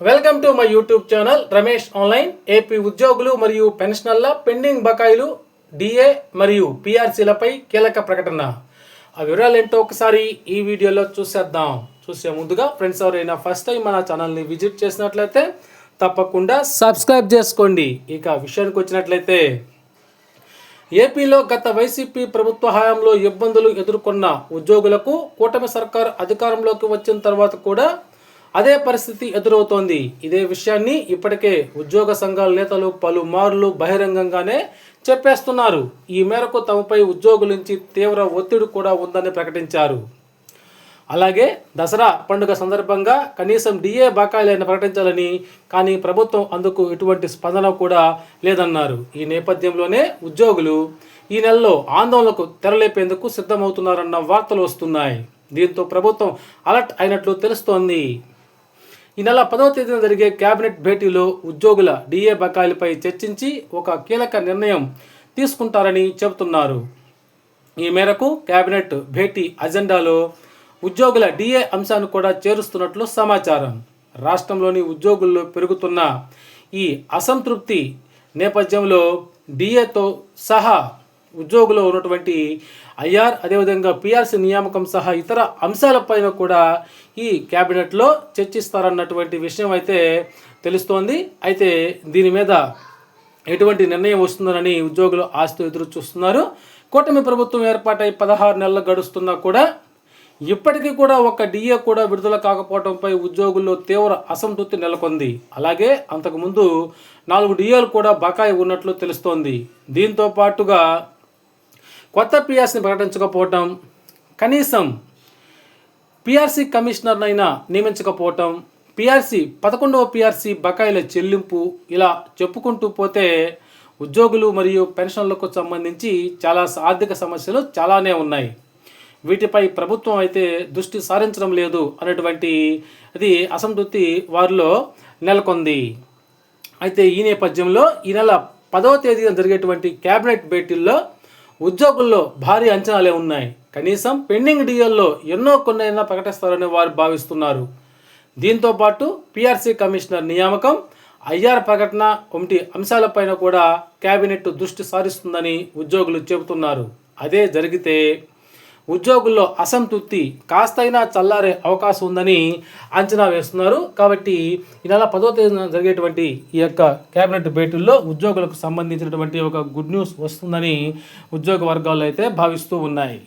Welcome to my YouTube channel Ramesh online AP ఉద్యోగులు మరియు పెన్షనర్ల pending బకాయిలు డిఏ మరియు పిఆర్సీలపై కీలక ప్రకటన. ఆ వివరాలు ఏంటో ఒకసారి ఈ వీడియోలో చూసేద్దాం. చూసే ముందుగా ఫ్రెండ్స్ ఎవరైనా ఫస్ట్ టైం మన ఛానల్ని విజిట్ చేసినట్లయితే తప్పకుండా సబ్స్క్రైబ్ చేసుకోండి. ఇక విషయానికి వచ్చినట్లయితే ఏపీలో గత వైసీపీ ప్రభుత్వ హయాంలో ఇబ్బందులు ఎదుర్కొన్న ఉద్యోగులకు కూటమి సర్కార్ అధికారంలోకి వచ్చిన తర్వాత కూడా అదే పరిస్థితి ఎదురవుతోంది. ఇదే విషయాన్ని ఇప్పటికే ఉద్యోగ సంఘాల నేతలు పలుమార్లు బహిరంగంగానే చెప్పేస్తున్నారు. ఈ మేరకు తమపై ఉద్యోగుల నుంచి తీవ్ర ఒత్తిడి కూడా ఉందని ప్రకటించారు. అలాగే దసరా పండుగ సందర్భంగా కనీసం డిఏ బకాయిలను ప్రకటించాలని కానీ ప్రభుత్వం అందుకు ఎటువంటి స్పందన కూడా లేదన్నారు. ఈ నేపథ్యంలోనే ఉద్యోగులు ఈ నెలలో ఆందోళనకు తెరలేపేందుకు సిద్ధమవుతున్నారన్న వార్తలు వస్తున్నాయి. దీంతో ప్రభుత్వం అలర్ట్ అయినట్లు తెలుస్తోంది. ఈ నెల పదవ తేదీన జరిగే కేబినెట్ భేటీలో ఉద్యోగుల డిఏ బకాయిలపై చర్చించి ఒక కీలక నిర్ణయం తీసుకుంటారని చెబుతున్నారు. ఈ మేరకు కేబినెట్ భేటీ అజెండాలో ఉద్యోగుల డిఏ అంశాన్ని కూడా చేరుస్తున్నట్లు సమాచారం. రాష్ట్రంలోని ఉద్యోగుల్లో పెరుగుతున్న ఈ అసంతృప్తి నేపథ్యంలో డిఏతో సహా ఉద్యోగులు ఉన్నటువంటి ఐఆర్ అదేవిధంగా పిఆర్సీ నియామకం సహా ఇతర అంశాలపైన కూడా ఈ క్యాబినెట్లో చర్చిస్తారన్నటువంటి విషయం అయితే తెలుస్తోంది. అయితే దీని మీద ఎటువంటి నిర్ణయం వస్తుందనని ఉద్యోగులు ఆస్తి ఎదురు చూస్తున్నారు. కూటమి ప్రభుత్వం ఏర్పాటై పదహారు నెలలు గడుస్తున్నా కూడా ఇప్పటికీ కూడా ఒక డిఏ కూడా విడుదల కాకపోవడంపై ఉద్యోగుల్లో తీవ్ర అసంతృప్తి నెలకొంది. అలాగే అంతకుముందు నాలుగు డిఏలు కూడా బకాయి ఉన్నట్లు తెలుస్తోంది. దీంతో పాటుగా కొత్త పిఆర్సీని ప్రకటించకపోవటం కనీసం పిఆర్సీ కమిషనర్నైనా నియమించకపోవటం పిఆర్సీ పదకొండవ పిఆర్సీ బకాయిల చెల్లింపు ఇలా చెప్పుకుంటూ పోతే ఉద్యోగులు మరియు పెన్షన్లకు సంబంధించి చాలా ఆర్థిక సమస్యలు చాలానే ఉన్నాయి. వీటిపై ప్రభుత్వం అయితే దృష్టి సారించడం లేదు అనేటువంటి అది అసంతృప్తి వారిలో నెలకొంది. అయితే ఈ నేపథ్యంలో ఈ నెల పదవ తేదీన జరిగేటువంటి కేబినెట్ భేటీల్లో ఉద్యోగుల్లో భారీ అంచనాలే ఉన్నాయి. కనీసం పెండింగ్ డిఎల్లో ఎన్నో కొన్నైనా ప్రకటిస్తారని వారు భావిస్తున్నారు. దీంతో పాటు పిఆర్సీ కమిషనర్ నియామకం ఐఆర్ ప్రకటన వంటి అంశాలపైన కూడా కేబినెట్ దృష్టి సారిస్తుందని ఉద్యోగులు చెబుతున్నారు. అదే జరిగితే ఉద్యోగుల్లో అసంతృప్తి కాస్తైనా చల్లారే అవకాశం ఉందని అంచనా వేస్తున్నారు. కాబట్టి ఈ నెల పదో తేదీన జరిగేటువంటి ఈ యొక్క కేబినెట్ భేటీల్లో ఉద్యోగులకు సంబంధించినటువంటి ఒక గుడ్ న్యూస్ వస్తుందని ఉద్యోగ వర్గాలు అయితే భావిస్తూ ఉన్నాయి.